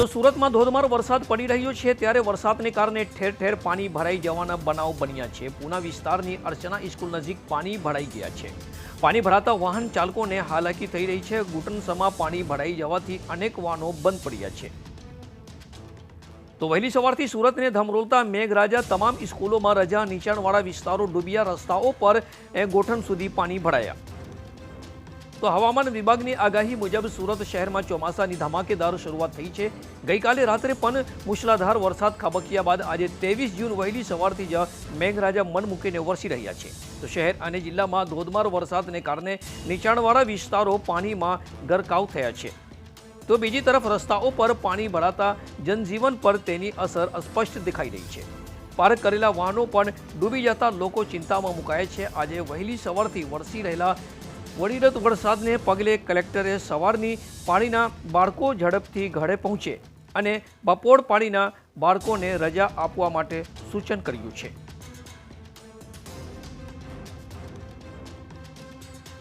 તો સુરતમાં ધોધમાર વરસાદ પડી રહ્યો છે, ત્યારે વરસાદને કારણે ઠેર ઠેર પાણી ભરાઈ જવાના બનાવ બન્યા છે. પૂના વિસ્તારની અર્ચના સ્કૂલ નજીક પાણી ભરાઈ ગયા છે. પાણી ભરાતા વાહન ચાલકોને હાલાકી થઈ રહી છે. ઘૂંટણસમાં પાણી ભરાઈ જવાથી અનેક વાહનો બંધ પડ્યા છે. તો વહેલી સવારથી સુરતને ધમરોલતા મેઘરાજા તમામ સ્કૂલોમાં રજા નીચાણવાળા વિસ્તારો ડૂબ્યા રસ્તાઓ પર ગોઠણ સુધી પાણી ભરાયા. તો હવામાન વિભાગની આગાહી મુજબ સુરત શહેરમાં ચોમાસાની ધમાકેદાર શરૂઆત થઈ છે. ગઈકાલે રાત્રે પણ મુશળાધાર વરસાદ ખાબક્યા બાદ આજે ત્રેવીસ જૂન વહેલી સવારથી જ મેઘરાજા મન મૂકીને વરસી રહ્યા છે. તો શહેર અને જિલ્લામાં ધોધમાર વરસાદને કારણે નીચાણવાળા વિસ્તારો પાણીમાં ગરકાવ થયા છે. તો બીજી તરફ રસ્તાઓ પર પાણી ભરાતા જનજીવન પર તેની અસર સ્પષ્ટ દેખાઈ રહી છે. પાર્ક કરેલા વાહનો પણ ડૂબી જતા લોકો ચિંતામાં મુકાયા છે. આજે વહેલી સવારથી વરસી રહેલા વડીરત વરસાદને પગલે કલેક્ટરે સવારની પાણીના બાળકો ઝડપથી ઘરે પહોંચે અને બપોર પાણીના બાળકોને રજા આપવા માટે સૂચન કર્યું છે.